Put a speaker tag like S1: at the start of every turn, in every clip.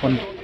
S1: one.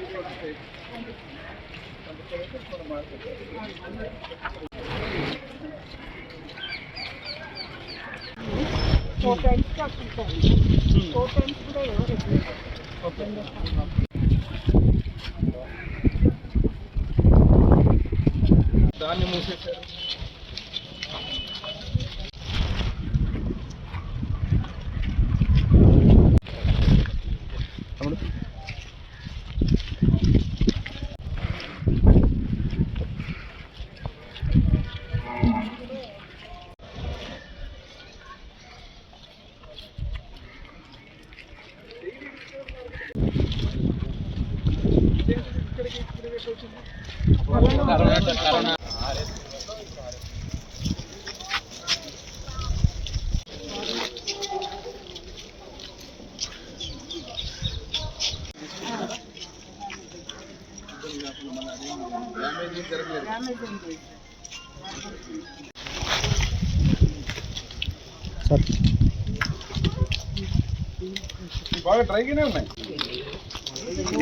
S2: బాగా డ్రైగానే ఉన్నాయి.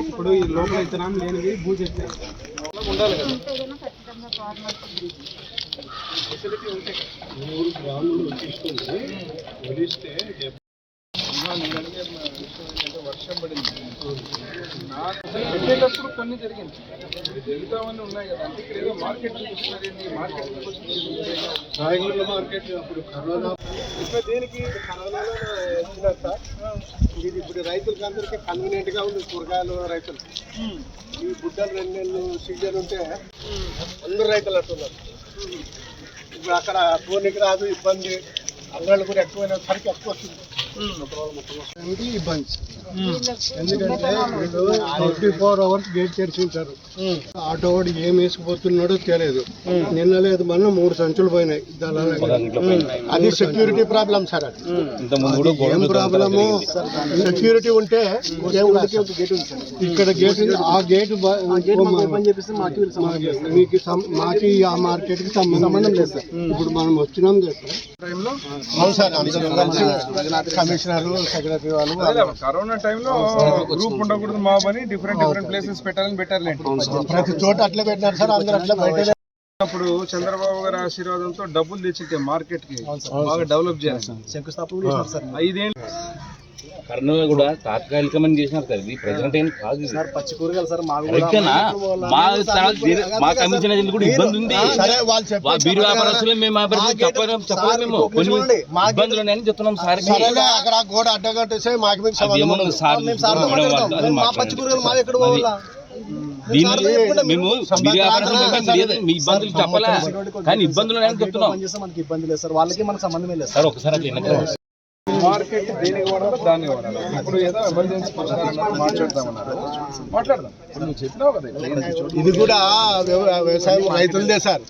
S3: ఇప్పుడు ఈ లోపల ఇత్తనాలు లేనివి భూజ
S2: ఉండాలి కదా. ఫెసిలిటీ ఉంటే
S3: మూడు గ్రాములు తీసుకుంటే వదిలిస్తే
S2: వర్షం పడింది. నాకు పెట్టేటప్పుడు కొన్ని జరిగింది. జరుగుతామని ఉన్నాయి కదా అంటే ఇక్కడ ఏదో మార్కెట్ మార్కెట్
S3: రాయగూడ మార్కెట్ అప్పుడు కరోనా. ఇప్పుడు దేనికి కరోనాలో వచ్చినారు సార్? ఇది ఇప్పుడు రైతులకి అందరికీ కన్వీనియంట్గా ఉంది కూరగాయలు రైతులు. ఈ బుడ్డలు రెండు నెలలు సీజన్ ఉంటే అందరు రైతులు అంటున్నారు. ఇప్పుడు అక్కడ పోనీకి రాదు ఇబ్బంది. అంగళ్ళు కూడా ఎక్కువైన సరికి ఎక్కువ వస్తుంది. ఇబ్బంది. ఎందుకంటే వీళ్ళు ట్వంటీ ఫోర్ అవర్స్ గేట్ తెరిచి ఉంటారు ఆటో వాడు ఏం వేసుకుపోతున్నాడో తెలియదు నిన్న లేదు మొన్న మూడు సంచులు పోయినాయి. అది సెక్యూరిటీ ప్రాబ్లం సార్ అది. ఏం ప్రాబ్లము సెక్యూరిటీ ఉంటే ఇక్కడ గేట్ ఉంది. ఆ గేట్ మీకు మాకి ఆ మార్కెట్కి సంబంధం లేదు సార్ ఇప్పుడు మనం వచ్చినాం కదా సార్ కమిషనర్ సెక్రటరీ వాళ్ళు
S2: కరోనా టైంలో గ్రూప్ ఉండకూడదు మాబ్ అని డిఫరెంట్ డిఫరెంట్ ప్లేసెస్ పెట్టాలని పెట్టారులేండి
S3: ప్రతి చోట అట్లే పెట్టినారు సార్. అందరూ అట్లా బయట
S2: అప్పుడు చంద్రబాబు గారి ఆశీర్వాదంతో డబ్బులు తెచ్చింటే మార్కెట్కి బాగా డెవలప్ చేయాలి.
S3: శంకుస్థాపన
S2: ఐదేళ్ళు
S4: కర్నూలు కూడా తాత్కాలికమని చేసినారు కదా ఇది ప్రజెంట్ ఏం కాదు ఇది.
S3: పచ్చి కూరగాయలు సార్
S4: మా మా కమిషన్ కూడా ఇబ్బంది ఉంది.
S3: సరే
S4: బీరు వ్యాపారస్తులు మేము చెప్పలేము చెప్పలేము. మేము కొన్ని ఇబ్బందులు ఉన్నాయని చెప్తున్నాం సార్.
S3: అక్కడ గోడ అడ్డగట్టేసే మాకు మీకు సంబంధం.
S4: సార్
S3: మేము మా పచ్చి కూరగాయలు ఎక్కడ పోవాలా?
S4: దీన్ని. మేము ఇబ్బందులు చెప్పలే? కానీ ఇబ్బందులు చెప్తున్నాం.
S3: మనకి ఇబ్బంది లేదు సార్. వాళ్ళకి మనకు సంబంధమే లేదు
S4: సార్. ఒకసారి
S2: మార్కెట్ దేనికి వాడాలో దాన్ని వాడాలి. ఇప్పుడు ఏదో ఎమర్జెన్సీ పరిష్కారం మాట్లాడదామన్నారు. మాట్లాడదాం. ఇప్పుడు నువ్వు చెప్పినావు కదా.
S3: ఇది కూడా వ్యవ- వ్యవసాయం రైతులదే సార్.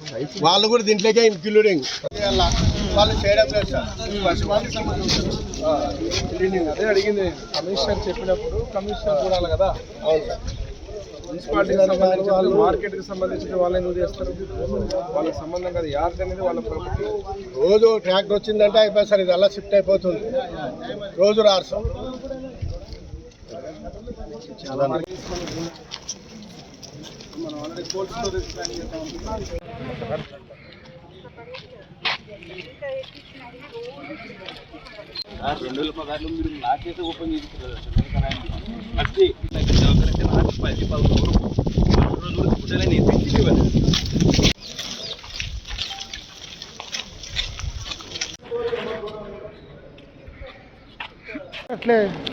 S3: వాళ్ళు కూడా దీంట్లోకే ఇంక్లూడింగ్ వాళ్ళు చేయడం లేదు సార్.
S2: అదే అడిగింది కమిషనర్ చెప్పినప్పుడు కమిషనర్ చూడాలి కదా.
S3: అవును సార్.
S2: మున్సిపాలిటీకి సంబంధించిన వాళ్ళు మార్కెట్కి సంబంధించిన వాళ్ళు ఎందుకు చేస్తారు? వాళ్ళకి సంబంధం కదా యార్డ్ అనేది వాళ్ళ ప్రాపర్టీ
S3: రోజు ట్రాక్టర్ వచ్చిందంటే అయిపోయి సార్ ఇది అలా షిఫ్ట్ అయిపోతుంది. రోజు రారు సార్.
S2: మనం ఆల్రెడీ కోల్డ్ స్టోరేజ్ ప్లాన్ చేద్దాం
S4: రెండు వేల పదార్లు మీరు నాకైతే ఓపెన్ చేసి అది నాకు పది పదకొండు వరకు రోజు వరకు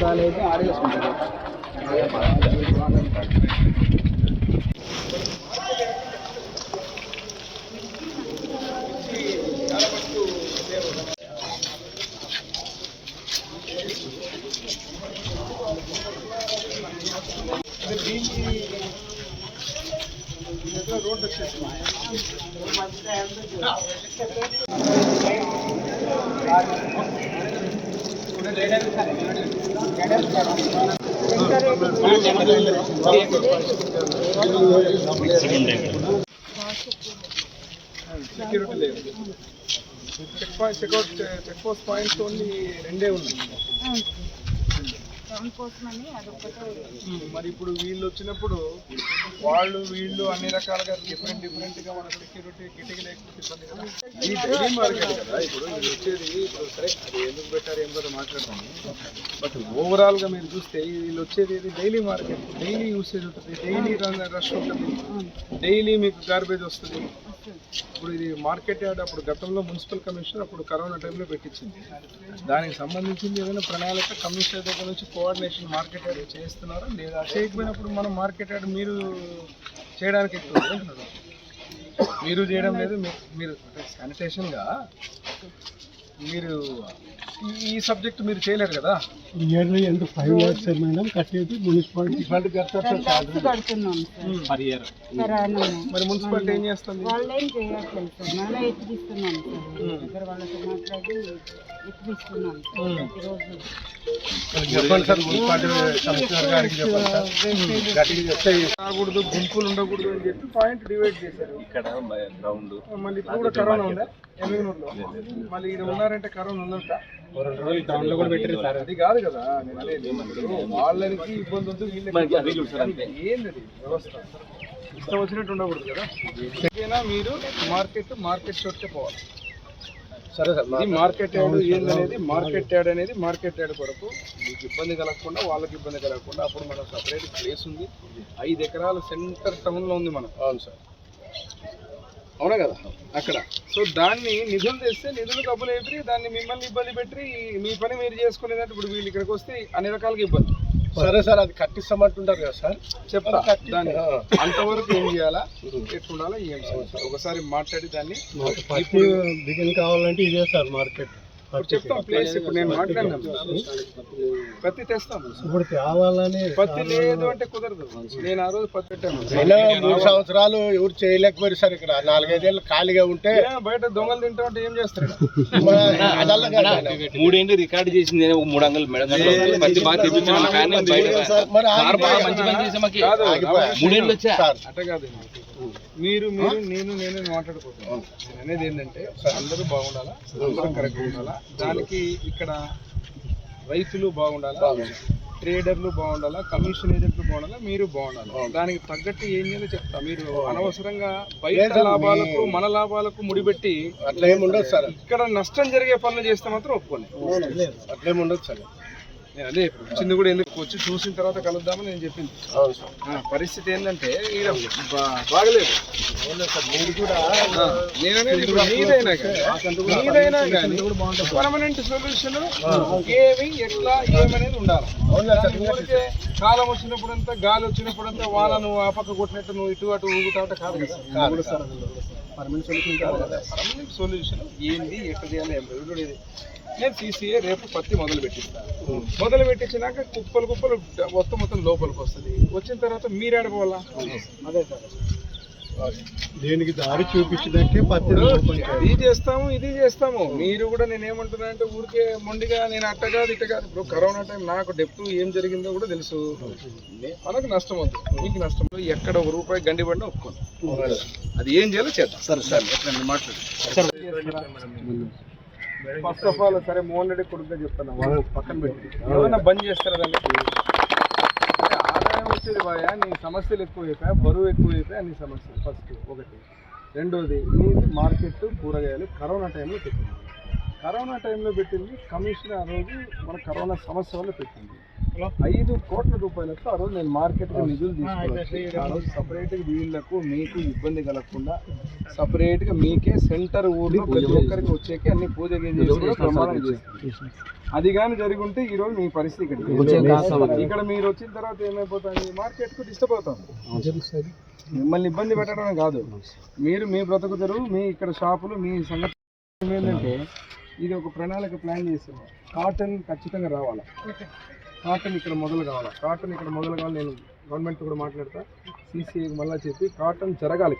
S4: గుడ్డలని ఎత్తించి
S3: అట్లే
S2: రోడ్ సపోర్ట్ వచ్చేసింది సెక్యూరిటీ లేదు check point checkout check post points only రెండే ఉన్నాయి మరి ఇప్పుడు వీళ్ళు వచ్చినప్పుడు వాళ్ళు వీళ్ళు అన్ని రకాలుగా డిఫరెంట్ డిఫరెంట్గా మన సెక్యూరిటీ కిటికీ లేకపోతే ఇబ్బంది కదా. ఈ డైలీ మార్కెట్ కదా. ఇప్పుడు వీళ్ళు వచ్చేది ఇప్పుడు సరే అది ఎందుకు పెట్టారు ఏం కదా మాట్లాడతాము. బట్ ఓవరాల్గా మీరు చూస్తే వీళ్ళు వచ్చేది ఇది డైలీ మార్కెట్ డైలీ యూసేజ్ ఉంటుంది. డైలీ రష్ ఉంటుంది. డైలీ మీకు గార్బేజ్ వస్తుంది. ఇప్పుడు ఇది మార్కెట్ యార్డ్ అప్పుడు గతంలో మున్సిపల్ కమిషనర్ అప్పుడు కరోనా టైంలో పెట్టించింది. దానికి సంబంధించింది ఏదైనా ప్రణాళిక కమిషనర్ దగ్గర నుంచి కోఆర్డినేషన్ మార్కెట్ యార్డ్ చేస్తున్నారా లేదా చేయకపోయినప్పుడు మనం మార్కెట్ యార్డ్ మీరు చేయడానికి ఎక్కువ మీరు చేయడం లేదు మీరు శానిటేషన్గా మీరు ఈ- సబ్జెక్ట్ మీరు చేయలేరు కదా?
S3: ఇయర్లీ ఎంత? ఫైవ్ ల్యాక్స్ మేడం కట్టేది మున్సిపాలిటీ.
S2: మరి మున్సిపాలిటీ ఏం చేస్తుంది?
S5: వాళ్ళు ఏం చేయట్లేదు సార్. మనమే ఎత్తిస్తున్నాం సార్. దగ్గర వాళ్ళతో మాట్లాడి
S2: రాకూడదు గుంపులు ఉండకూడదు అని చెప్పి పాయింట్ డివైడ్ చేశారు.
S4: ఇక్కడ గ్రౌండ్
S2: మళ్ళీ ఇప్పుడు కూడా కరోనా ఉందా? ఎమ్మిగనూరులో? మళ్ళీ ఇక్కడ ఉన్నారంటే కరోనా ఉందంట.
S3: రెండు రోజులు టౌన్లో కూడా పెట్టారు సార్.
S2: అది కాదు కదా వాళ్ళకి ఇబ్బంది. ఏంది అది వ్యవస్థ. ఇష్టం వచ్చినట్టు ఉండకూడదు కదా. మీరు మార్కెట్ మార్కెట్ చోటుకే పోవాలి.
S3: సరే సార్
S2: ఇది మార్కెట్ యార్డ్ ఏందనేది మార్కెట్ యార్డ్ అనేది మార్కెట్ యార్డ్ కొరకు మీకు ఇబ్బంది కలగకుండా వాళ్ళకి ఇబ్బంది కలగకుండా అప్పుడు మనం సపరేట్ ప్లేస్ ఉంది. ఐదు ఎకరాల సెంటర్ టౌన్లో ఉంది మనం.
S3: అవును సార్.
S2: అవునా కదా? అక్కడ. సో దాన్ని నిధులు తెస్తే నిధులు డబ్బులు ఎదురి దాన్ని మిమ్మల్ని ఇబ్బంది పెట్టి మీ పని మీరు చేసుకునేదంటే ఇప్పుడు వీళ్ళు ఇక్కడికి వస్తే అన్ని రకాలుగా ఇబ్బంది.
S3: సరే సార్ అది కట్టిస్తామంటుంటారు కదా సార్.
S2: చెప్తా. దాన్ని అంతవరకు ఏం చేయాలా? ఎట్లుండాలా ఏం చేయాలి ఒకసారి మాట్లాడి దాన్ని
S3: బిగిన్ కావాలంటే ఇదే సార్ మార్కెట్.
S2: చెప్తాం ప్లేస్ ఇప్పుడు నేను మాట్లాడినాం. పత్తి తెస్తాం
S3: ఇప్పుడు తేవాలని
S2: పత్తి లేదు అంటే కుదరదు. నేను ఆ రోజు పత్తి పెట్టాను.
S3: మూడు సంవత్సరాలు ఎవరు చేయలేకపోయారు సార్ ఇక్కడ. నాలుగైదేళ్ళు ఖాళీగా ఉంటే
S2: ఏ, బయట దొంగలు తింటా ఉంటే ఏం చేస్తారు.
S4: మూడేళ్ళు రికార్డు చేసింది మూడు వందలు మేడం పత్తి బాగా తెప్పించాను. మూడేళ్ళు వచ్చా?
S3: సార్.
S2: అట్ట కాదు మీరు మీరు నేను నేను మాట్లాడుకుంటున్నాను. నేను అనేది ఏంటంటే అందరూ బాగుండాలా? అందరూ కరెక్ట్ ఉండాలా? దానికి ఇక్కడ రైతులు బాగుండాలా? ట్రేడర్లు బాగుండాలా? కమిషన్ ఏజెంట్లు బాగుండాలా? మీరు బాగుండాలి? దానికి తగ్గట్టు ఏం చేయాలో చెప్తా. మీరు అనవసరంగా బయట లాభాలకు మన లాభాలకు ముడిపెట్టి
S3: అట్లా ఏమి ఉండదు సార్.
S2: ఇక్కడ నష్టం జరిగే పనులు చేస్తే మాత్రం ఒప్పుకోండి.
S3: అట్లేమి ఉండదు సార్.
S2: అదే వచ్చింది కూడా ఎందుకు? వచ్చి చూసిన తర్వాత కలుద్దామని నేను చెప్పింది. పరిస్థితి ఏంటంటే ఈడ బాగలేదు.
S3: మీరు కూడా
S2: మీదైనా మీదైనా కానీ పర్మనెంట్ సొల్యూషన్ ఏమి ఎట్లా ఏమనేది ఉండాలి. కాలం వచ్చినప్పుడంతా గాలి వచ్చినప్పుడంతా వాన నువ్వు ఆ పక్క కొట్టినట్టు నువ్వు ఇటు అటు ఊగుతా ఉంటే కాదు
S3: పర్మనెంట్ సొల్యూషన్ కాదు కదా.
S2: పర్మనెంట్ సొల్యూషన్ ఏంది ఎట్లా చేయాలి ఏం నేను సీసీఏ రేపు పత్తి మొదలు పెట్టిస్తాను మొదలు పెట్టించినాక కుప్పలు కుప్పలు మొత్తం మొత్తం లోపలికి వస్తుంది. వచ్చిన తర్వాత మీరు ఆడిపోవాలా అదే సార్.
S3: దేనికి దారి చూపించడానికే పత్తి
S2: అది చేస్తాము ఇది చేస్తాము. మీరు కూడా నేను ఏమంటున్నా అంటే ఊరికే మొండిగా నేను అట్ట కాదు ఇట్ట కాదు. ఇప్పుడు కరోనా టైం నాకు డెప్త్ ఏం జరిగిందో కూడా తెలుసు. మనకు నష్టం అవుతుంది మీకు నష్టం. ఎక్కడ ఒక రూపాయి గండి పడినా ఒప్పుకోను. అది ఏం చేయాలో చేద్దాం. సరే సరే. ఎట్లా? మాట్లాడు ఫస్ట్ ఆఫ్ ఆల్ సరే మోహన్ రెడ్డి కొడుకుగా చెప్తాను పక్కన పెట్టి. ఏమైనా బంద్ చేస్తారా అరే ఆదాయం వచ్చేది బాయా నీ సమస్యలు ఎక్కువైపోయా బరువు ఎక్కువైపోయా నీ సమస్యలు. ఫస్ట్ ఒకటి. రెండోది నీది మార్కెట్ కూరగాయలు కరోనా టైంలో పెట్టింది. కరోనా టైంలో పెట్టింది కమిషన్ ఆ రోజు మన కరోనా సమస్య వల్ల పెట్టింది. ఐదు కోట్ల రూపాయలతో ఆ రోజు నేను మార్కెట్ నిధులు తీసుకుని ఆ రోజు సపరేట్ వీళ్ళకు మీకు ఇబ్బంది కలగకుండా సపరేట్గా మీకే సెంటర్ ఊర్లో ప్రతి ఒక్కరికి వచ్చేకి అన్ని పూజ ప్రమాణం అది కానీ జరిగి ఉంటే ఈ రోజు మీ పరిస్థితి ఇక్కడ ఇక్కడ మీరు వచ్చిన తర్వాత ఏమైపోతుంది? మార్కెట్కు డిస్టర్బ్ అవుతాం. మిమ్మల్ని ఇబ్బంది పెట్టడం కాదు. మీరు మీ బ్రతుకు తెరువు మీ ఇక్కడ షాపులు మీ సంగతి ఏంటంటే ఇది ఒక ప్రణాళిక ప్లాన్ చేసాము. కాటన్ ఖచ్చితంగా రావాలి. కాటన్ ఇక్కడ మొదలు కావాలి. కాటన్ ఇక్కడ మొదలు కావాలి. నేను గవర్నమెంట్ కూడా మాట్లాడతా. సీసీఐకి మళ్ళీ చెప్పి కాటన్ జరగాలి.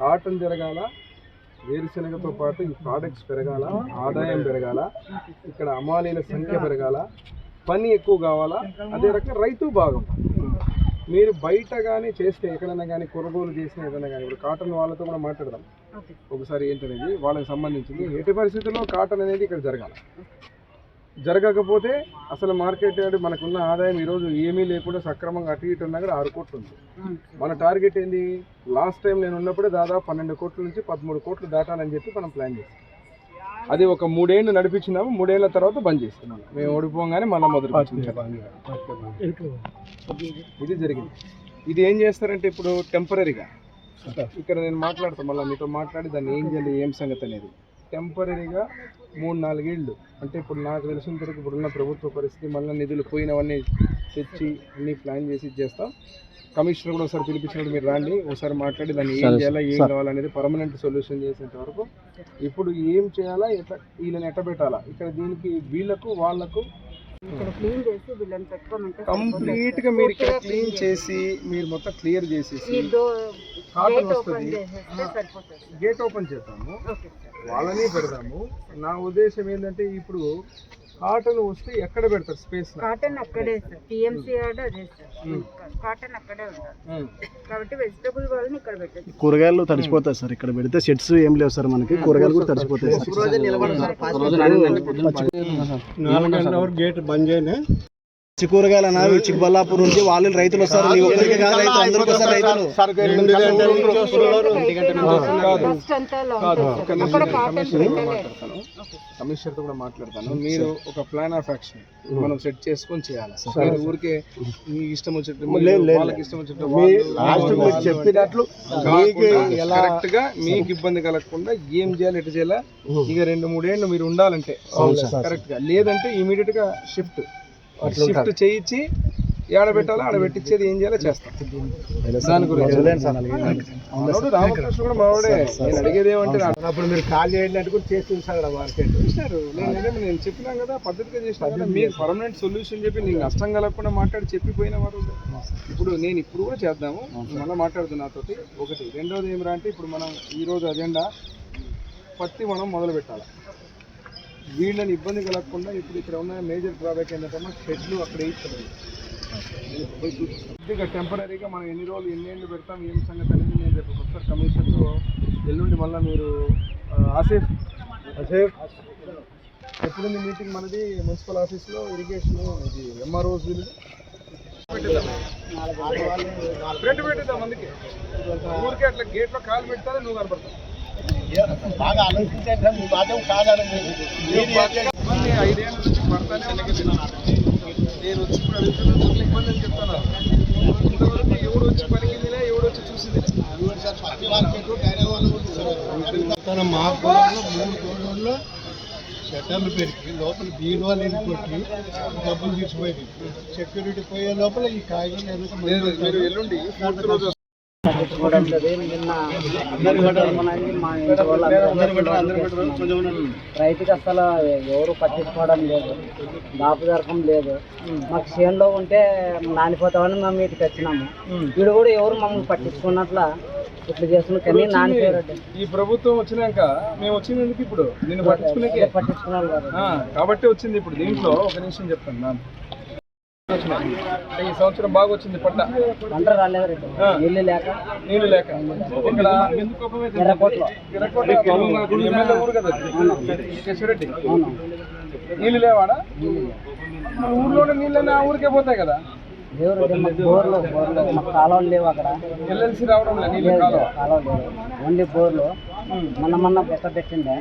S2: కాటన్ జరగాల వేరుశనగతో పాటు ఈ ప్రోడక్ట్స్ పెరగాల ఆదాయం పెరగాల ఇక్కడ అమాలీల సంఖ్య పెరగాల పని ఎక్కువ కావాలా అదే రకంగా రైతు భాగం. మీరు బయట కానీ చేస్తే ఎక్కడైనా కానీ కొనుగోలు చేసిన ఏదైనా కానీ ఇప్పుడు కాటన్ వాళ్ళతో కూడా మాట్లాడదాం. ఒకసారి ఏంటనేది వాళ్ళకి సంబంధించింది. ఎట్టి పరిస్థితుల్లో కాటన్ అనేది ఇక్కడ జరగాలి. జరగకపోతే అసలు మార్కెట్ యార్డ్ మనకున్న ఆదాయం ఈరోజు ఏమీ లేకుండా సక్రమంగా అటు ఇటు ఉన్నా కూడా ఆరు కోట్లు ఉంది. మన టార్గెట్ ఏంది? లాస్ట్ టైం నేను ఉన్నప్పుడే దాదాపు పన్నెండు కోట్ల నుంచి పదమూడు కోట్లు దాటాలని చెప్పి మనం ప్లాన్ చేస్తాం. అది ఒక మూడేళ్ళు నడిపించినాము మూడేళ్ళ తర్వాత బంద్ చేస్తున్నాం మేము ఓడిపోగానే మళ్ళీ మొదలు ఇది జరిగింది. ఇది ఏం చేస్తారంటే ఇప్పుడు టెంపరీగా ఇక్కడ నేను మాట్లాడతాను మళ్ళీ మీతో మాట్లాడి దాన్ని ఏం చేయాలి ఏం సంగతి అనేది. టెంపరీగా మూడు నాలుగేళ్ళు. అంటే ఇప్పుడు నాకు తెలిసిన వరకు ఇప్పుడున్న ప్రభుత్వ పరిస్థితి మళ్ళీ నిధులు పోయినవన్నీ తెచ్చి అన్ని ప్లాన్ చేసి చేస్తాం కమిషనర్ కూడా ఒకసారి పిలిపించినప్పుడు మీరు రాండి ఒకసారి మాట్లాడి దాన్ని ఏం చేయాలా ఏం కావాలనేది పర్మనెంట్ సొల్యూషన్ చేసేంత వరకు. ఇప్పుడు ఏం చేయాలా ఎట్లా వీళ్ళని ఎట్ట పెట్టాలా? ఇక్కడ దీనికి వీళ్ళకు వాళ్ళకు
S5: ఇక్కడ క్లీన్ చేసి వీళ్ళని పెట్టుకోమంటే
S2: కంప్లీట్గా మీరు ఇక్కడ క్లీన్ చేసి మీరు మొత్తం క్లియర్ చేసేసి కాటన్ వస్తుంది. గేట్ ఓపెన్
S5: సార్
S2: వాళ్ళని పెడదాము నా ఉద్దేశం ఏంటంటే ఇప్పుడు కాటన్ వస్తే ఎక్కడ పెడతారు స్పేస్
S5: కాటన్ అక్కడే సార్ టీఎంసీ ఆర్డర్ అదే సార్ కాటన్ అక్కడే ఉండాలి కాబట్టి వెజిటబుల్ వాళ్ళని ఇక్కడ పెట్టచ్చు
S3: కూరగాయలు తడిసిపోతాయి సార్ ఇక్కడ పెడితే సెట్స్ ఏం లేవు సార్ మనకి కూరగాయలు కూడా తడిసిపోతాయి నాలుగు గంటల గేట్ బంద్ చేయనే పచ్చి కూరగాయలు అన్న చిక్కబల్లాపూర్ నుంచి వాళ్ళు రైతులు వస్తారు. నీ ఒక్కరికి కాదు అందరికి వస్తారు రైతులు.
S2: కూడా మాట్లాడతాను. మీరు ఒక ప్లాన్ ఆఫ్ యాక్షన్ మనం సెట్ చేసుకొని చేయాలి? మీరు ఊరికే మీ ఇష్టం వచ్చినట్టు వాళ్ళకి ఇష్టం వచ్చినట్టు
S3: చెప్పినట్లు
S2: కరెక్ట్గా మీకు ఇబ్బంది కలగకుండా ఏం చేయాలి ఎటు చేయాలా? ఇక రెండు మూడేళ్ళు మీరు ఉండాలంటే. కరెక్ట్గా. లేదంటే ఇమీడియట్గా షిఫ్ట్ షిఫ్ట్ చేయించి ఏడ పెట్టాలో ఆడ పెట్టించేది ఏం చేయాలో చేస్తాం. దాని గురించి. రామకృష్ణ కూడా మావాడే. నేను అడిగేది ఏమంటే
S3: అప్పుడు మీరు కాల్ చేయండి కూడా చేసి చూసారు మార్కెట్.
S2: చేశారు. నేను నేను చెప్పినా కదా పద్ధతిగా చేసినా మీకు పర్మనెంట్ సొల్యూషన్ చెప్పి నీకు నష్టం కలగకుండా మాట్లాడి చెప్పిపోయిన వారు ఇప్పుడు నేను ఇప్పుడు కూడా చేద్దాము. మళ్ళీ మాట్లాడుతున్నా నాతోటి. ఒకటి. రెండోది ఏమిరా అంటే ఇప్పుడు మనం ఈ రోజు అజెండా పత్తి మనం మొదలు పెట్టాలి వీళ్ళని ఇబ్బంది కలగకుండా ఇప్పుడు ఇక్కడ ఉన్న మేజర్ డ్రాబ్యాక్ ఏంటంటే షెడ్లు అక్కడ వేయించలేదు కొద్దిగా టెంపరీగా మనం ఎన్ని రోజులు ఎన్ని ఏళ్ళు పెడతాం ఏం సంగతి అనేది నేను రేపు ఒకసారి కమిషన్లో ఎల్లుండి మళ్ళీ మీరు ఆ, ఆసిఫ్ ఎప్పుడుంది మీటింగ్ మనది? మున్సిపల్ ఆఫీస్లో ఇరిగేషన్ ఇది ఎంఆర్ఓస్ ఫ్రంట్ పెట్టిద్దాం అందుకే. ఊరికే అట్లా గేట్లో కాలు పెడతానే నువ్వు కనపడతావు.
S3: బాగా ఆలోచించండి మీ మాత్రం కాదని
S2: ఐదేళ్ళ నుంచి పడతానే. నేను వచ్చి ఇప్పుడు అడుగుతున్నా ఇబ్బంది అని చెప్తాను? ఇంతవరకు ఎవడు వచ్చి పలికిందిలే ఎవడు వచ్చి చూసింది
S3: తన మా పొలంలో మూడు గోడల్లో షట్టర్లు పెరిగి లోపల బీరువాలు వెళ్ళిపోయి డబ్బులు తీసిపోయింది. సెక్యూరిటీ పోయే లోపల ఈ కాగితం
S2: మీరు ఎల్లుండి
S1: రైతుకి అసలు ఎవరు పట్టించుకోవడం లేదు. దాపు జరగం లేదు. మాకు చేనులో ఉంటే నానిపోతామని మేము వీటికి వచ్చినాము. వీడు కూడా ఎవరు మమ్మల్ని పట్టించుకున్నట్ల ఇట్లా చేస్తున్న కానీ నానిపోయారు
S2: ఈ ప్రభుత్వం వచ్చినాక మేము వచ్చినందుకు ఇప్పుడు? నిన్ను పట్టించుకునే
S1: పట్టించుకున్నారు కదా
S2: కాబట్టి వచ్చింది ఇప్పుడు. దీంట్లో ఒక నిమిషం చెప్తాను వచ్చినాయి. ఈ సంవత్సరం బాగా వచ్చింది పంట.
S1: నీళ్ళు లేక.
S2: నీళ్ళు లేక. ఇక్కడ ఎమ్మెల్యే ఊరు కదా. కేశవరెడ్డి. నీళ్ళు లేవాడా? ఊర్లోనే నీళ్ళని ఆ ఊరికే పోతాయి కదా?
S1: బోర్లు బోర్లు మాకు కాలువలు లేవు అక్కడ.
S2: ఎల్ఎల్సి రావడం లేదు కాలువ.
S1: కాలువ లేవు. ఓన్లీ బోర్లు. మొన్న మొన్న బెట్ట పెట్టిండే.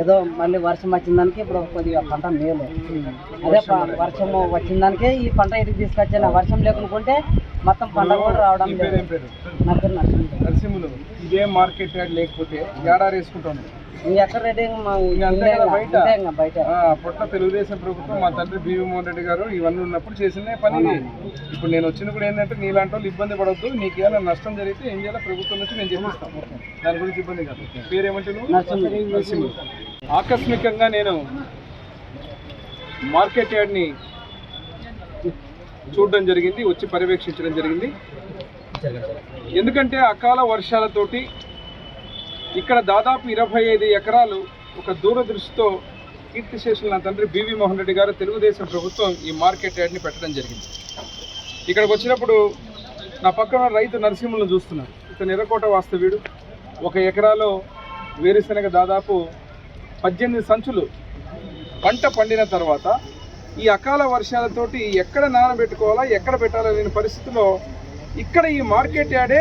S1: ఏదో మళ్ళీ వర్షం వచ్చిన దానికి ఇప్పుడు కొద్దిగా పంట మేలు. అదే వర్షం వచ్చిన దానికే ఈ పంట ఇటుకి తీసుకొచ్చిన. వర్షం లేకుంటే మొత్తం పంట కూడా రావడం లేదు.
S2: ఇదే మార్కెట్ లేకపోతే ఏడాది వేసుకుంటాను అప్పట్లో తెలుగుదేశం ప్రభుత్వం మా తండ్రి భీమమోహన్ రెడ్డి గారు ఇవన్నీ ఉన్నప్పుడు చేసిన పని. ఇప్పుడు నేను వచ్చిన కూడా ఏంటంటే నీలాంటి వాళ్ళు ఇబ్బంది పడవద్దు నీకు ఏమైనా నష్టం జరిగితే ఏం చేయాలో? ప్రభుత్వం నుంచి నేను చెప్పిస్తాను దాని గురించి ఇబ్బంది కాదు. పేరేమంటే నువ్వు
S1: నరసింహులు.
S2: నరసింహులు. ఆకస్మికంగా నేను మార్కెట్ యార్డ్ని చూడడం జరిగింది వచ్చి పర్యవేక్షించడం జరిగింది. ఎందుకంటే అకాల వర్షాలతోటి ఇక్కడ దాదాపు ఇరవై ఐదు ఎకరాలు ఒక దూరదృష్టితో కీర్తిశేషులు నా తండ్రి బివి మోహన్ రెడ్డి గారు తెలుగుదేశం ప్రభుత్వం ఈ మార్కెట్ యార్డ్ని పెట్టడం జరిగింది. ఇక్కడికి వచ్చినప్పుడు నా పక్కన రైతు నరసింహులను చూస్తున్నారు. ఇతను ఎర్రకోట వాస్తవ్యుడు. ఒక ఎకరాలో వేరుశనగ దాదాపు పద్దెనిమిది సంచులు పంట పండిన తర్వాత ఈ అకాల వర్షాలతోటి ఎక్కడ నానబెట్టుకోవాలా ఎక్కడ పెట్టాలో లేని పరిస్థితిలో ఇక్కడ ఈ మార్కెట్ యార్డే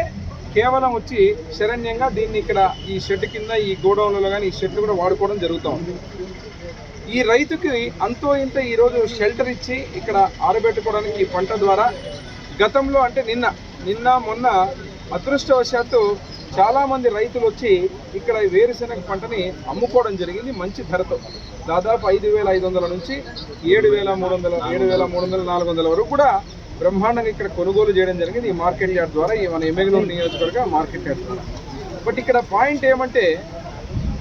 S2: కేవలం వచ్చి శరణ్యంగా దీన్ని ఇక్కడ ఈ షెడ్ కింద ఈ గోడౌన్లలో కానీ ఈ షెడ్ కూడా వాడుకోవడం జరుగుతూ ఉంది. ఈ రైతుకి అంతో ఇంత ఈరోజు షెల్టర్ ఇచ్చి ఇక్కడ ఆరబెట్టుకోవడానికి ఈ పంట ద్వారా గతంలో అంటే నిన్న నిన్న మొన్న అదృష్టవశాత్తు చాలామంది రైతులు వచ్చి ఇక్కడ ఈ వేరుశెనగ పంటని అమ్ముకోవడం జరిగింది మంచి ధరతో. దాదాపు ఐదు వేల ఐదు వందల నుంచి ఏడు వేల మూడు వందల ఏడు వేల మూడు వందల నాలుగు వందల వరకు కూడా బ్రహ్మాండంగా ఇక్కడ కొనుగోలు చేయడం జరిగింది. ఈ మార్కెట్ యార్డ్ ద్వారా ఈ మన ఎమ్మెగనూరు నియోజకవర్గ మార్కెట్ యార్డ్ ద్వారా. బట్ ఇక్కడ పాయింట్ ఏమంటే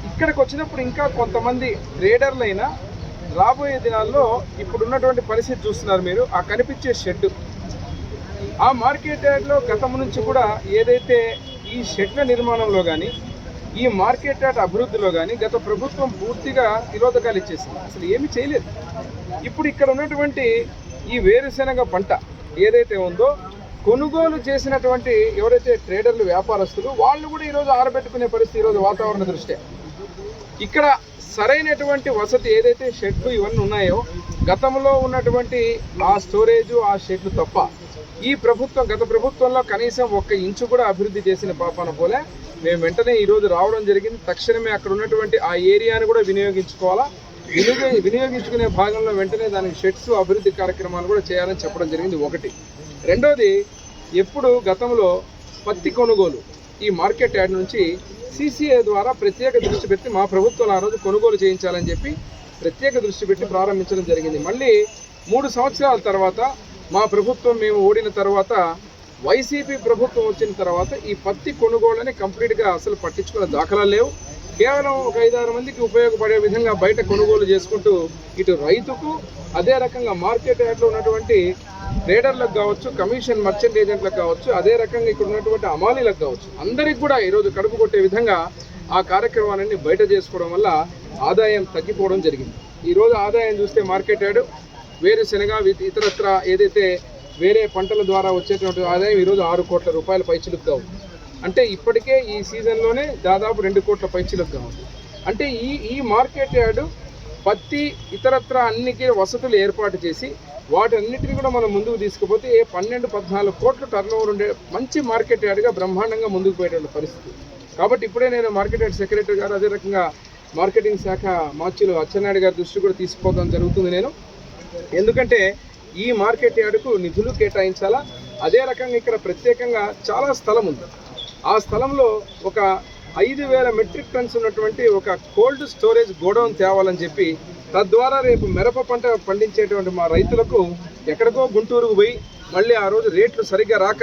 S2: ఇక్కడికి వచ్చినప్పుడు ఇంకా కొంతమంది ట్రేడర్లైనా రాబోయే దినాల్లో ఇప్పుడు ఉన్నటువంటి పరిస్థితి చూస్తున్నారు మీరు. ఆ కనిపించే షెడ్ ఆ మార్కెట్ యార్డ్లో గతం నుంచి కూడా ఏదైతే ఈ షెడ్ల నిర్మాణంలో కానీ ఈ మార్కెట్ యార్డ్ అభివృద్ధిలో కానీ గత ప్రభుత్వం పూర్తిగా తిరోధకాలు ఇచ్చేసింది. అసలు ఏమీ చేయలేదు. ఇప్పుడు ఇక్కడ ఉన్నటువంటి ఈ వేరుశెనగ పంట ఏదైతే ఉందో కొనుగోలు చేసినటువంటి ఎవరైతే ట్రేడర్లు వ్యాపారస్తులు వాళ్ళు కూడా ఈరోజు ఆరబెట్టుకునే పరిస్థితి ఈరోజు వాతావరణ దృష్ట్యా. ఇక్కడ సరైనటువంటి వసతి ఏదైతే షెడ్లు ఇవన్నీ ఉన్నాయో గతంలో ఉన్నటువంటి ఆ స్టోరేజ్ ఆ షెడ్లు తప్ప ఈ ప్రభుత్వం గత ప్రభుత్వంలో కనీసం ఒక్క ఇంచు కూడా అభివృద్ధి చేసిన పాపాన పోలే. మేము వెంటనే ఈరోజు రావడం జరిగింది. తక్షణమే అక్కడ ఉన్నటువంటి ఆ ఏరియాను కూడా వినియోగించుకోవాలా. వినియోగ వినియోగించుకునే భాగంలో వెంటనే దానికి షెడ్స్ అభివృద్ధి కార్యక్రమాలు కూడా చేయాలని చెప్పడం జరిగింది ఒకటి. రెండోది ఎప్పుడు గతంలో పత్తి కొనుగోలు ఈ మార్కెట్ యార్డ్ నుంచి సీసీఐ ద్వారా ప్రత్యేక దృష్టి పెట్టి మా ప్రభుత్వం ఆ రోజు కొనుగోలు చేయించాలని చెప్పి ప్రత్యేక దృష్టి పెట్టి ప్రారంభించడం జరిగింది. మళ్ళీ మూడు సంవత్సరాల తర్వాత మా ప్రభుత్వం మేము ఓడిన తర్వాత వైసీపీ ప్రభుత్వం వచ్చిన తర్వాత ఈ పత్తి కొనుగోళ్ళని కంప్లీట్గా అసలు పట్టించుకున్న దాఖలా లేవు. కేవలం ఒక ఐదారు మందికి ఉపయోగపడే విధంగా బయట కొనుగోలు చేసుకుంటూ ఇటు రైతుకు అదే రకంగా మార్కెట్ యార్డ్లో ఉన్నటువంటి ట్రేడర్లకు కావచ్చు కమిషన్ మర్చెంట్ ఏజెంట్లకు కావచ్చు అదే రకంగా ఇక్కడ ఉన్నటువంటి అమాలీలకు కావచ్చు అందరికి కూడా ఈరోజు కడుపు కొట్టే విధంగా ఆ కార్యక్రమాలన్నీ బయట చేసుకోవడం వల్ల ఆదాయం తగ్గిపోవడం జరిగింది. ఈరోజు ఆదాయం చూస్తే మార్కెట్ యార్డ్ వేరుశనగ ఇతరత్ర ఏదైతే వేరే పంటల ద్వారా వచ్చేటువంటి ఆదాయం ఈరోజు ఆరు కోట్ల రూపాయల పైచిలుకుగా ఉంది. అంటే ఇప్పటికే ఈ సీజన్లోనే దాదాపు రెండు కోట్ల పైచీలకు కావాలి అంటే ఈ ఈ మార్కెట్ యార్డు పత్తి ఇతరత్ర అన్నికి వసతులు ఏర్పాటు చేసి వాటన్నిటిని కూడా మనం ముందుకు తీసుకుపోతే పన్నెండు పద్నాలుగు కోట్ల టర్న్ ఓవర్ ఉండే మంచి మార్కెట్ యార్డ్గా బ్రహ్మాండంగా ముందుకు పోయేటువంటి పరిస్థితి. కాబట్టి ఇప్పుడే నేను మార్కెట్ యార్డ్ సెక్రటరీ గారు అదే రకంగా మార్కెటింగ్ శాఖ మార్చిలో అచ్చెన్నాయుడు గారి దృష్టి కూడా తీసుకుపోవడం జరుగుతుంది నేను. ఎందుకంటే ఈ మార్కెట్ యార్డుకు నిధులు కేటాయించాలా? అదే రకంగా ఇక్కడ ప్రత్యేకంగా చాలా స్థలం ఉంది. ఆ స్థలంలో ఒక ఐదు వేల మెట్రిక్ టన్స్ ఉన్నటువంటి ఒక కోల్డ్ స్టోరేజ్ గోడౌన్ తేవాలని చెప్పి తద్వారా రేపు మిరప పంట పండించేటువంటి మా రైతులకు ఎక్కడికో గుంటూరుకు పోయి మళ్ళీ ఆ రోజు రేట్లు సరిగ్గా రాక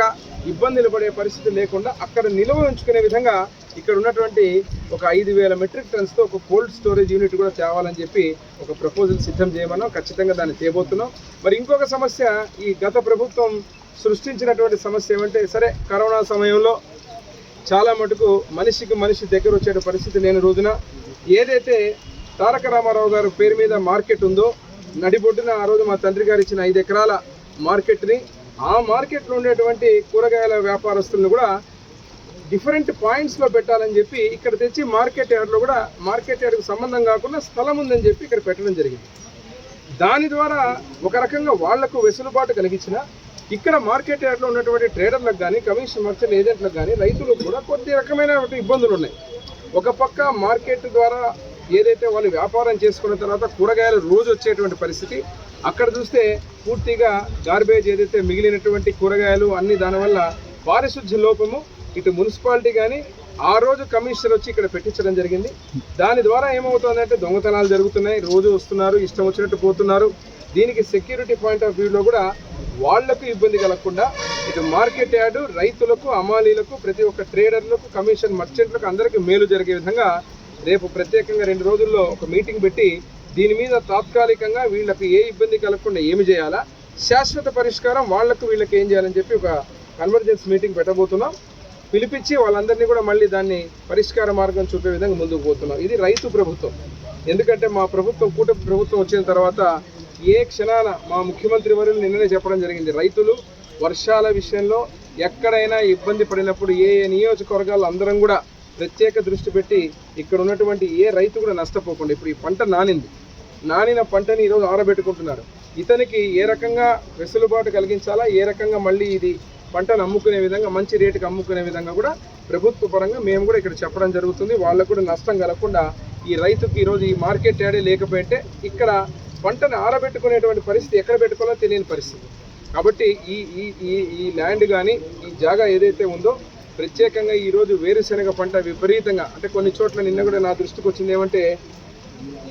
S2: ఇబ్బందులు పడే పరిస్థితి లేకుండా అక్కడ నిల్వ ఉంచుకునే విధంగా ఇక్కడ ఉన్నటువంటి ఒక ఐదు వేల మెట్రిక్ టన్స్తో ఒక కోల్డ్ స్టోరేజ్ యూనిట్ కూడా తేవాలని చెప్పి ఒక ప్రపోజల్ సిద్ధం చేయమన్నాం. ఖచ్చితంగా దాన్ని తేబోతున్నాం. మరి ఇంకొక సమస్య ఈ గత ప్రభుత్వం సృష్టించినటువంటి సమస్య ఏమంటే సరే కరోనా సమయంలో చాలా మటుకు మనిషికి మనిషి దగ్గర వచ్చే పరిస్థితి లేని రోజున ఏదైతే తారక రామారావు గారి పేరు మీద మార్కెట్ ఉందో నడిబొడ్డున ఆ రోజు మా తండ్రి గారు ఇచ్చిన ఐదు ఎకరాల మార్కెట్ని ఆ మార్కెట్లో ఉండేటువంటి కూరగాయల వ్యాపారస్తులను కూడా డిఫరెంట్ పాయింట్స్లో పెట్టాలని చెప్పి ఇక్కడ తెచ్చి మార్కెట్ యార్డ్లో కూడా మార్కెట్ యార్డ్కి సంబంధం కాకుండా స్థలం ఉందని చెప్పి ఇక్కడ పెట్టడం జరిగింది. దాని ద్వారా ఒక రకంగా వాళ్ళకు వెసులుబాటు కలిగించిన ఇక్కడ మార్కెట్ యార్డ్లో ఉన్నటువంటి ట్రేడర్లకు కానీ కమిషన్ మర్చెంట్ ఏజెంట్లకు కానీ రైతులకు కూడా కొద్ది రకమైన ఇబ్బందులు ఉన్నాయి. ఒక పక్క మార్కెట్ ద్వారా ఏదైతే వాళ్ళు వ్యాపారం చేసుకున్న తర్వాత కూరగాయలు రోజు వచ్చేటువంటి పరిస్థితి అక్కడ చూస్తే పూర్తిగా గార్బేజ్ ఏదైతే మిగిలినటువంటి కూరగాయలు అన్ని దానివల్ల పారిశుద్ధ్య లోపము ఇటు మున్సిపాలిటీ కానీ ఆ రోజు కమిషనర్ వచ్చి ఇక్కడ పెట్టించడం జరిగింది. దాని ద్వారా ఏమవుతుందంటే దొంగతనాలు జరుగుతున్నాయి. రోజు వస్తున్నారు ఇష్టం వచ్చినట్టు పోతున్నారు. దీనికి సెక్యూరిటీ పాయింట్ ఆఫ్ వ్యూలో కూడా వాళ్ళకు ఇబ్బంది కలగకుండా ఇటు మార్కెట్ యార్డు రైతులకు అమాలీలకు ప్రతి ఒక్క ట్రేడర్లకు కమిషన్ మర్చెంట్లకు అందరికీ మేలు జరిగే విధంగా రేపు ప్రత్యేకంగా రెండు రోజుల్లో ఒక మీటింగ్ పెట్టి దీని మీద తాత్కాలికంగా వీళ్ళకి ఏ ఇబ్బంది కలగకుండా ఏమి చేయాలా శాశ్వత పరిష్కారం వాళ్ళకు వీళ్ళకి ఏం చేయాలని చెప్పి ఒక కన్వర్జెన్స్ మీటింగ్ పెట్టబోతున్నాం. పిలిపించి వాళ్ళందరినీ కూడా మళ్ళీ దాన్ని పరిష్కార మార్గం చూపే విధంగా ముందుకు పోతున్నాం. ఇది రైతు ప్రభుత్వం. ఎందుకంటే మా ప్రభుత్వం కూటమి ప్రభుత్వం వచ్చిన తర్వాత ఏ క్షణాన మా ముఖ్యమంత్రి వర్యులు నిన్ననే చెప్పడం జరిగింది. రైతులు వర్షాల విషయంలో ఎక్కడైనా ఇబ్బంది పడినప్పుడు ఏ ఏ నియోజకవర్గాలు అందరం కూడా ప్రత్యేక దృష్టి పెట్టి ఇక్కడ ఉన్నటువంటి ఏ రైతు కూడా నష్టపోకుండా ఇప్పుడు ఈ పంట నానింది. నానిన పంటని ఈరోజు ఆరబెట్టుకుంటున్నారు. ఇతనికి ఏ రకంగా వెసులుబాటు కలిగించాలా ఏ రకంగా మళ్ళీ ఇది పంటను అమ్ముకునే విధంగా మంచి రేటుకి అమ్ముకునే విధంగా కూడా ప్రభుత్వ పరంగా మేము కూడా ఇక్కడ చెప్పడం జరుగుతుంది. వాళ్ళకు కూడా నష్టం కలగకుండా ఈ రైతుకి ఈరోజు ఈ మార్కెట్ యాడే లేకపోతే ఇక్కడ పంటను ఆరబెట్టుకునేటువంటి పరిస్థితి ఎక్కడ పెట్టుకోవాలో తెలియని పరిస్థితి. కాబట్టి ఈ ఈ ఈ ఈ ల్యాండ్ కానీ ఈ జాగా ఏదైతే ఉందో ప్రత్యేకంగా ఈరోజు వేరుశనగ పంట విపరీతంగా అంటే కొన్ని చోట్ల నిన్న కూడా నా దృష్టికి వచ్చింది ఏమంటే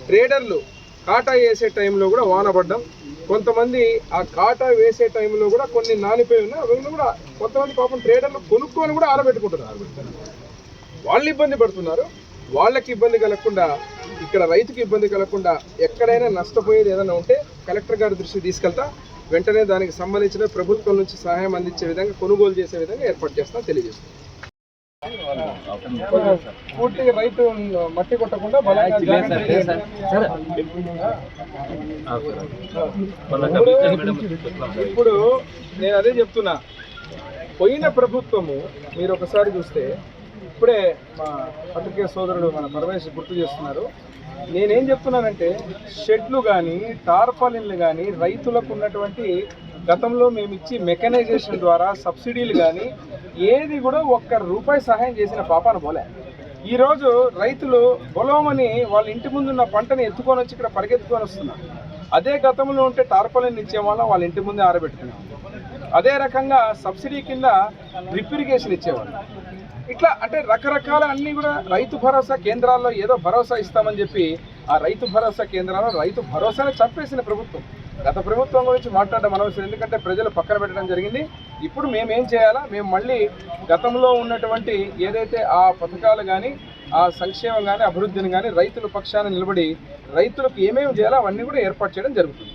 S2: ట్రేడర్లు కాటా వేసే టైంలో కూడా వాన పడ్డం కొంతమంది ఆ కాటా వేసే టైంలో కూడా కొన్ని నానిపోయి ఉన్నాయి అవి కూడా కొంతమంది పాపం ట్రేడర్లు కొనుక్కొని కూడా ఆరబెట్టుకుంటున్నారు. వాళ్ళు ఇబ్బంది పడుతున్నారు. వాళ్ళకి ఇబ్బంది కలగకుండా ఇక్కడ రైతుకి ఇబ్బంది కలగకుండా ఎక్కడైనా నష్టపోయేది ఏదైనా ఉంటే కలెక్టర్ గారి దృష్టికి తీసుకెళ్తా వెంటనే దానికి సంబంధించిన ప్రభుత్వం నుంచి సహాయం అందించే విధంగా కొనుగోలు చేసే విధంగా ఏర్పాటు చేస్తా తెలియజేస్తాం పూర్తిగా రైతు మట్టి కొట్టకుండా. ఇప్పుడు నేను అదే చెప్తున్నా పోయిన ప్రభుత్వము మీరు ఒకసారి చూస్తే ఇప్పుడే మా పత్రికే సోదరుడు మన పరమేశ్వర్ గుర్తు చేస్తున్నారు. నేనేం చెప్తున్నానంటే షెడ్లు కానీ టార్పాలిన్లు కానీ రైతులకు ఉన్నటువంటి గతంలో మేము ఇచ్చి మెకనైజేషన్ ద్వారా సబ్సిడీలు కానీ ఏది కూడా ఒక్క రూపాయి సహాయం చేసిన పాపాన పోలే. ఈరోజు రైతులు బొలవమని వాళ్ళ ఇంటి ముందున్న పంటని ఎత్తుకొని వచ్చి ఇక్కడ పరిగెత్తుకొని వస్తున్నారు. అదే గతంలో ఉంటే టార్పాలిన్ ఇచ్చేవాళ్ళం వాళ్ళ ఇంటి ముందే ఆరబెట్టుకునేవాళ్ళం అదే రకంగా సబ్సిడీ కింద డ్రిప్ ఇరిగేషన్ ఇచ్చేవాళ్ళు. ఇట్లా అంటే రకరకాల అన్ని కూడా రైతు భరోసా కేంద్రాల్లో ఏదో భరోసా ఇస్తామని చెప్పి ఆ రైతు భరోసా కేంద్రాల్లో రైతు భరోసాను చంపేసిన ప్రభుత్వం. గత ప్రభుత్వం గురించి మాట్లాడడం అనవసరం ఎందుకంటే ప్రజలు పక్కన పెట్టడం జరిగింది. ఇప్పుడు మేమేం చేయాలా? మేము మళ్ళీ గతంలో ఉన్నటువంటి ఏదైతే ఆ పథకాలు కానీ ఆ సంక్షేమం కానీ అభివృద్ధిని కానీ రైతుల పక్షాన నిలబడి రైతులకు ఏమేమి చేయాలో అవన్నీ కూడా ఏర్పాటు చేయడం జరుగుతుంది.